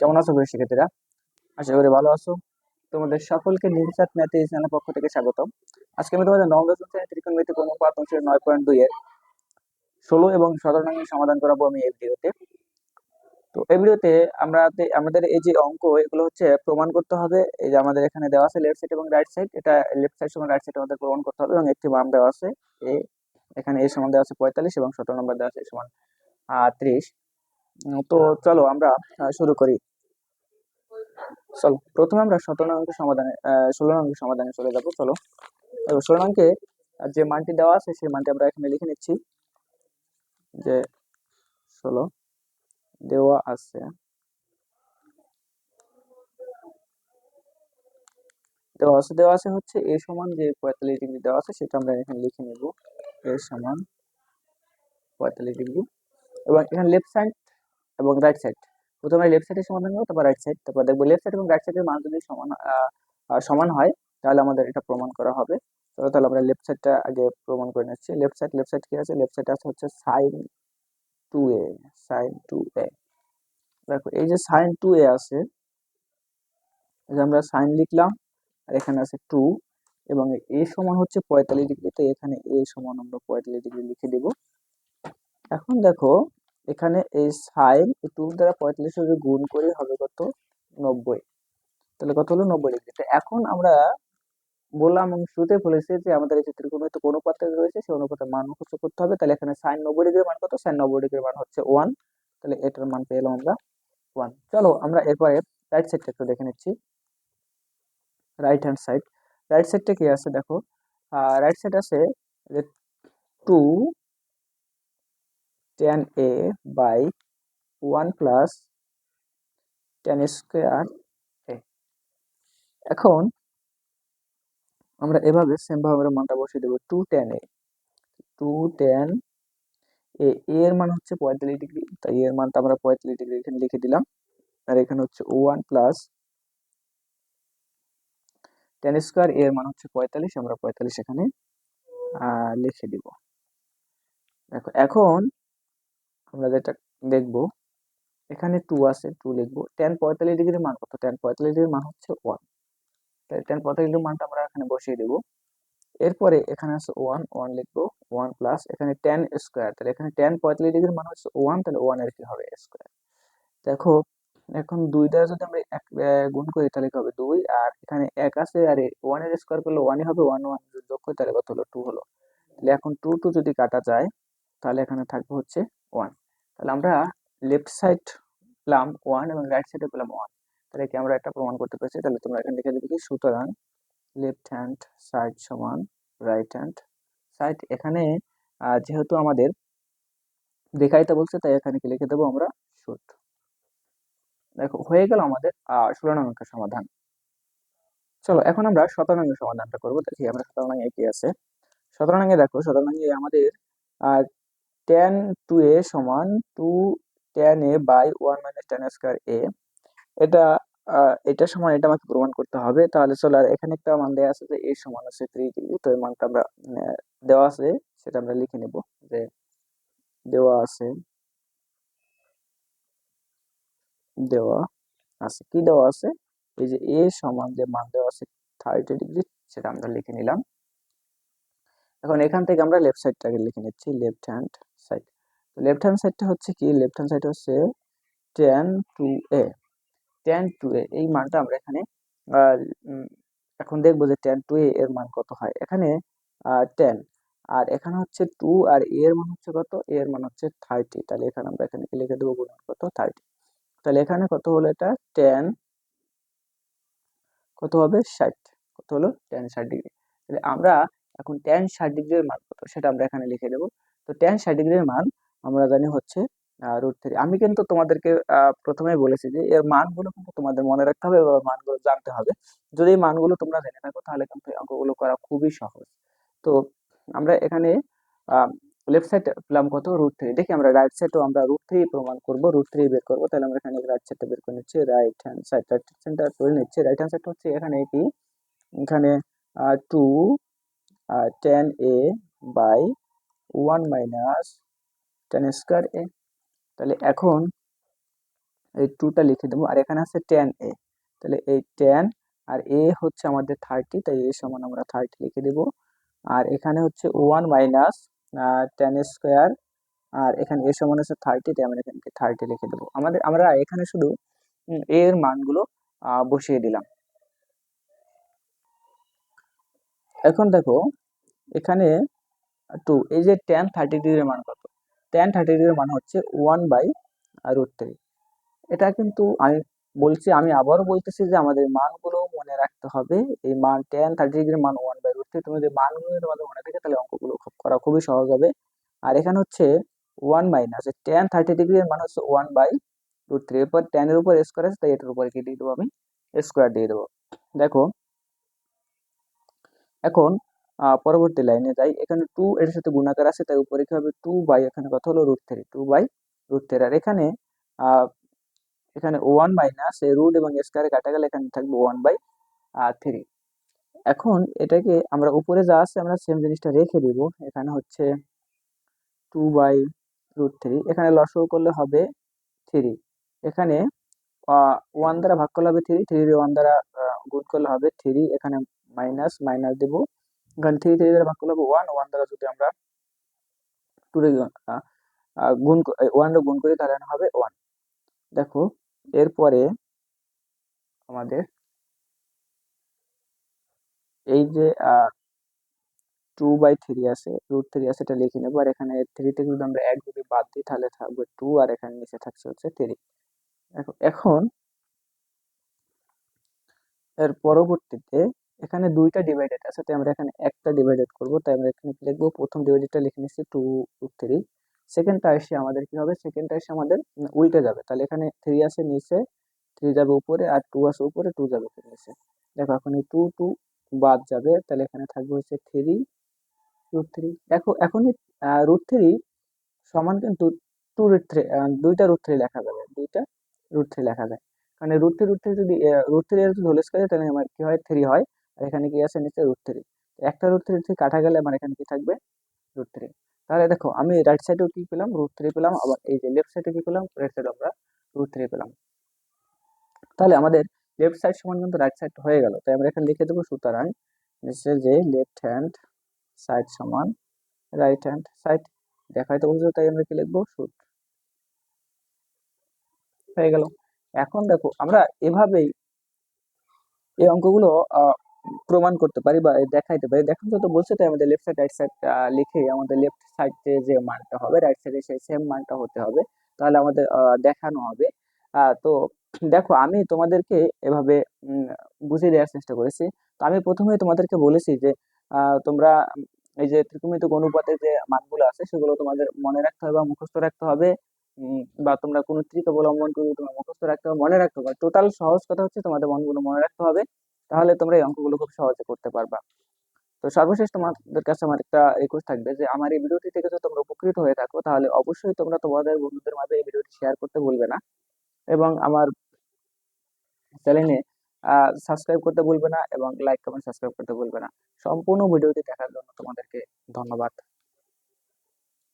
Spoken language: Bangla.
কেমন আছো শিক্ষার্থীরা আশা করি ভালো আছো। তোমাদের সকলকে নির্সাত ম্যাথে চ্যানেল পক্ষ থেকে স্বাগতম। আজকে আমি তোমাদের নবম দশম শ্রেণি ত্রিকোণমিতিক অনুপাত অংশের নয় পয়েন্ট দুই এর ষোলো এবং সতেরো নঙ্গের সমাধান করাবো আমি এই ভিডিওতে। তো এই ভিডিওতে আমরা আমাদের এই যে অঙ্ক, এগুলো হচ্ছে প্রমাণ করতে হবে। এই যে আমাদের এখানে দেওয়া আছে লেফট সাইড এবং রাইট সাইড এটা লেফট সাইড সমান রাইট সাইড আমাদের প্রমাণ করতে হবে এবং একটি মান দেওয়া আছে। এ এখানে এই সমান দেওয়া আছে পঁয়তাল্লিশ এবং সতেরো নম্বর দেওয়া আছে সমান ত্রিশ। তো চলো আমরা শুরু করি। চলো, প্রথমে আমরা সতেরো অঙ্কের সমাধানে ষোলো অঙ্কের সমাধানে চলে যাব, চলো। ষোলো যে মানটি দেওয়া আছে, সেই মানটি আমরা এখানে লিখে নিচ্ছি। যে ষোলো দেওয়া আছে দেওয়া আছে দেওয়া আছে হচ্ছে এ সমান যে পঁয়তাল্লিশ ডিগ্রি দেওয়া আছে, সেটা আমরা এখানে লিখে নেব। এ সমান পঁয়তাল্লিশ ডিগ্রি। এবং এখানে লেফট সাইড এবং রাইট সাইড প্রথমে লেফট সাইডের সমাধান করব তারপর রাইট সাইড তারপর দেখব লেফট সাইড এবং রাইট সাইডের মান যদি সমান সমান হয়, তাহলে আমাদের এটা প্রমাণ করা হবে। তাহলে আমরা লেফট সাইডটা আগে প্রমাণ করে নিচ্ছি। লেফট সাইড লেফট সাইড কি আছে? লেফট সাইড আছে হচ্ছে sine two A sine two A দেখো, এই যে সাইন টু এ আছে আমরা সাইন লিখলাম, আর এখানে আছে টু এবং এ সমান হচ্ছে পঁয়তাল্লিশ ডিগ্রি তো এখানে এ সমান আমরা পঁয়তাল্লিশ ডিগ্রি লিখে দেব। এখন দেখো এখানে এই সাইন টু দ্বারা পঁয়তাল্লিশ যদি গুণ করে হবে কত? নব্বই। তাহলে কত হলো? নব্বই ডিগ্রি। তো এখন আমরা বললাম আমি শুরুতে বলেছি যে আমাদের এই চিত্রের কোনো কোনো অনুপাতে রয়েছে, সেই অনুপাতের মান মুখস্থ করতে হবে। তাহলে এখানে সাইন নব্বই ডিগ্রির মান কত? সাইন নব্বই ডিগ্রির মান হচ্ছে ওয়ান তাহলে এটার মান পেলাম আমরা ওয়ান চলো আমরা এরপরে রাইট সাইডটা একটু দেখে নিচ্ছি। রাইট হ্যান্ড সাইড রাইট সাইডটা কি আছে? দেখো। রাইট সাইড আছে যে two tan A by one plus tan square A এখন আমরা এভাবে সেমভাবে আমরা মানটা বসিয়ে দেবো two tan A two tan A এর মান হচ্ছে পঁয়তাল্লিশ ডিগ্রি তাই এর মানটা আমরা পঁয়তাল্লিশ ডিগ্রি এখানে লিখে দিলাম। আর এখানে হচ্ছে ওয়ান প্লাস টেন স্কোয়ার এর মান হচ্ছে পঁয়তাল্লিশ, আমরা পঁয়তাল্লিশ এখানে লিখে দিব। দেখো, এখন আমরা যেটা দেখব, এখানে টু আছে টু লিখব। টেন পঁয়তাল্লিশ ডিগ্রির মান কত? টেন পঁয়তাল্লিশ ডিগ্রির মান হচ্ছে ওয়ান তাহলে টেন পঁয়তাল্লিশ ডিগ্রির মানটা আমরা এখানে বসিয়ে দেবো। এরপরে এখানে আছে ওয়ান ওয়ান লিখব ওয়ান প্লাস এখানে টেন স্কোয়ার তাহলে এখানে টেন পঁয়তাল্লিশ ডিগ্রির মান হচ্ছে ওয়ান তাহলে ওয়ানের কি হবে? স্কোয়ার দেখো, এখন দুই দ্বারা যদি আমরা এক গুণ করি, তাহলে কি হবে? দুই। আর এখানে এক আছে, আর ওয়ানের স্কোয়ার করলে ওয়ানই হবে ওয়ান ওয়ান যোগ করি, তাহলে কত হলো? টু হলো। তাহলে এখন টু টু যদি কাটা যায়, তাহলে এখানে থাকবে হচ্ছে ওয়ান তাহলে আমরা লেফট সাইড পেলাম ওয়ান এবং রাইট সাইডে পেলাম ওয়ান তাহলে কি আমরা একটা প্রমাণ করতে পেরেছি। তাহলে তোমরা এখানে লিখে দেবে কি? সুতরাং লেফট হ্যান্ড সাইড সমান রাইট হ্যান্ড সাইড এখানে যেহেতু আমাদের দেখাইতে বলছে, তাই এখানে কি লিখে দেবো আমরা? শুট দেখো, হয়ে গেল আমাদের ষোলো নং অঙ্কের সমাধান। চলো, এখন আমরা সতেরো নঙ্গের সমাধানটা করব। দেখি আমরা সতেরো নঙ্গে কি আছে? সতেরো নঙ্গে দেখো, সতেরো নঙ্গে আমাদের টু এ সমান two ten a by one minus ten square a এটা এটা সমান এটা আমাকে প্রমাণ করতে হবে। তাহলে চলো আর এখানে একটা মান দেওয়া আছে যে এ সমান আছে থ্রি ডিগ্রি তো এই মানটা আমরা দেওয়া আছে, সেটা আমরা লিখে নেব যে দেওয়া আছে দেওয়া আছে। কি দেওয়া আছে? এই যে এ সমান যে মান দেওয়া আছে থার্টি ডিগ্রি সেটা আমরা লিখে নিলাম। এখন এখান থেকে আমরা লেফট সাইডটাকে লিখে নিচ্ছি left hand side left hand সাইডটা হচ্ছে কি? লেফট হ্যান্ড সাইড হচ্ছে ten two a ten two a এই মানটা আমরা এখানে এখন দেখব যে টেন টু এ এর মান কত হয়? এখানে টেন আর এখানে হচ্ছে টু আর এর মান হচ্ছে কত? এর মান হচ্ছে থার্টি তাহলে এখানে আমরা এখানে লিখে দেবো গুণ কত? থার্টি তাহলে এখানে কত হলো এটা? টেন কত হবে? ষাট, কত হলো? টেন ষাট ডিগ্রি তাহলে আমরা এখন টেন ষাট ডিগ্রির মান কত? সেটা আমরা এখানে লিখে দেবো। তো টেন ষাট ডিগ্রির মান আমরা জানি হচ্ছে রুট থ্রি আমি কিন্তু তোমাদেরকে প্রথমেই বলেছি যে এর মানগুলো কিন্তু তোমাদের মনে রাখতে হবে এবং মানগুলো জানতে হবে। যদি এই মানগুলো তোমরা জেনে থাকো, তাহলে কিন্তু অঙ্কগুলো করা খুবই সহজ। তো আমরা এখানে লেফট সাইড পেলাম কত? রুট থ্রি দেখি আমরা রাইট সাইডও আমরা রুট থ্রি প্রমাণ করব। রুট থ্রি বের করব। তাহলে আমরা এখানে রাইট সাইডটা বের করে নিচ্ছি। রাইট হ্যান্ড সাইড রাইট সাইডটা করে নিচ্ছি। রাইট হ্যান্ড সাইডটা হচ্ছে এখানে কি? এখানে two ten a by one minus ten square a তাহলে এখন এই টুটা লিখে দেবো। আর এখানে আছে টেন এ তাহলে এই টেন আর এ হচ্ছে আমাদের থার্টি তাই এ সমান আমরা থার্টি লিখে দেব। আর এখানে হচ্ছে ওয়ান মাইনাস টেন স্কোয়ার আর এখানে এ সমান হচ্ছে থার্টি তাই আমরা এখানে থার্টি লিখে দেবো। আমাদের, আমরা এখানে শুধু এর মানগুলো বসিয়ে দিলাম। এখন দেখো, এখানে টু এই যে টেন থার্টি ডিগ্রির মান কত? টেন থার্টি ডিগ্রির মান হচ্ছে ওয়ান বাই রুট থ্রি এটা কিন্তু আমি বলছি, আমি আবারও বলতেছি যে আমাদের মানগুলো মনে রাখতে হবে। এই মান টেন থার্টি ডিগ্রির মান ওয়ান বাই রুট থ্রি তুমি যদি মানগুলো তোমাদের মনে থাকে, তাহলে অঙ্কগুলো করা খুবই সহজ হবে। আর এখানে হচ্ছে ওয়ান মাইনাস টেন থার্টি ডিগ্রির মান হচ্ছে ওয়ান বাই রুট থ্রি এরপর টেনের উপর স্কোয়ার আছে, তাই এটার উপরে কি দিয়ে দেবো আমি? স্কোয়ার দিয়ে দেবো। দেখো এখন পরবর্তী লাইনে যাই, এখানে টু এর সাথে গুণাকার আছে, তাই উপরে কি হবে টু বাই এখানে কথা হলো root three two by root three আর এখানে এখানে ওয়ান মাইনাস রুট এবং স্কোয়ারে কাটা গেলে এখানে থাকবে ওয়ান বাই থ্রি এখন এটাকে আমরা উপরে যা আছে, আমরা সেম জিনিসটা রেখে দিব, এখানে হচ্ছে টু বাই রুট থ্রি এখানে লসও করলে হবে থ্রি এখানে ওয়ান দ্বারা ভাগ করলে হবে থ্রি থ্রি ওয়ান দ্বারা গুণ করলে হবে থ্রি এখানে মাইনাস মাইনাস দেবো। এখানে থ্রি থ্রি দ্বারা ভাগ করলে হবে ওয়ান ওয়ান দ্বারা যদি আমরা টু গুণ ওয়ান গুণ করি তাহলে হবে ওয়ান দেখো, এরপরে আমাদের এই যে টু বাই থ্রি আছে রুট থ্রি আছে, এটা লিখে নেব। আর এখানে থ্রি থেকে যদি আমরা এক যদি বাদ দিই, তাহলে থাকবে টু আর এখানে নিচে থাকছে হচ্ছে থ্রি এখন এর পরবর্তীতে এখানে দুইটা ডিভাইডেড আছে, তাই আমরা এখানে একটা ডিভাইডেড করব, তাই আমরা এখানে লিখব? প্রথম ডিভাইডেডটা লিখে নিচ্ছি টু থ্রি সেকেন্ডটা এসে আমাদের কি হবে? সেকেন্ডটা এসে আমাদের উল্টে যাবে, তাহলে এখানে থ্রি আছে নিচে থ্রি যাবে উপরে, আর টু আছে উপরে টু যাবে নিচে। দেখো এখন এই টু টু বাদ যাবে, তাহলে এখানে থাকবে হচ্ছে থ্রি রুট থ্রি দেখো এখনই রুট থ্রি সমান কিন্তু টু রুট থ্রি দুইটা রুট থ্রি লেখা যাবে, দুইটা রুট থ্রি লেখা যায়। কারণ রুট থ্রি রুট থ্রি যদি রুট থ্রি যদি হোল স্কয়ার তাহলে আমার কি হয়? থ্রি হয়। আর এখানে কি আছে? নিচে রুট থ্রি একটা রুট থ্রি থেকে কাটা গেলে আমার এখানে কি থাকবে? রুট থ্রি তাহলে দেখো, আমি রাইট সাইডেও কি পেলাম? রুট থ্রি পেলাম, আবার এই যে লেফট সাইডে কি পেলাম? রাইট সাইডে আমরা রুট থ্রি পেলাম। তাহলে আমাদের লেফট সাইড সমান কিন্তু রাইট সাইড হয়ে গেল। তাই আমরা এখানে লিখে দেবো সুতরাং নিচে যে লেফট হ্যান্ড সাইড সমান রাইট হ্যান্ড সাইড দেখাই তো বলছে, তাই আমরা কি লিখব? শুট হয়ে গেল। এখন দেখো, আমরা এভাবেই এই অঙ্কগুলো প্রমাণ করতে পারি বা দেখাইতে পারি। দেখান তো বলছে তাই আমাদের লেফট সাইড রাইট সাইড লিখে আমাদের লেফট সাইডে যে মানটা হবে রাইট সাইডে সেই সেম মানটা হতে হবে। তাহলে আমাদের দেখানো হবে। তো দেখো, আমি তোমাদেরকে এভাবে বুঝিয়ে দেওয়ার চেষ্টা করেছি। তো আমি প্রথমে তোমাদেরকে বলেছি যে তোমরা, এই যে ত্রিকোণমিতিক অনুপাতের যে মানগুলো আছে, সেগুলো তোমাদের মনে রাখতে হবে বা মুখস্থ রাখতে হবে। বা তোমরা কোনো ট্রিক অবলম্বন করে তোমরা মুখস্থ রাখতে হবে, মনে রাখতে হবে। টোটাল সহজ কথা হচ্ছে তোমাদের মনগুলো মনে রাখতে হবে। তাহলে তোমরা এই অঙ্কগুলো খুব সহজে করতে পারবা। তো সর্বশেষ তোমাদের কাছে আমার একটা রিকোয়েস্ট থাকবে যে, আমার এই ভিডিওটি থেকে যদি তোমরা উপকৃত হয়ে থাকো, তাহলে অবশ্যই তোমরা তোমাদের বন্ধুদের মাঝে এই ভিডিওটি শেয়ার করতে ভুলবে না। এবং আমার চ্যানেলে সাবস্ক্রাইব করতে ভুলবে না এবং লাইক কমেন্ট সাবস্ক্রাইব করতে ভুলবে না। সম্পূর্ণ ভিডিওটি দেখার জন্য তোমাদেরকে ধন্যবাদ।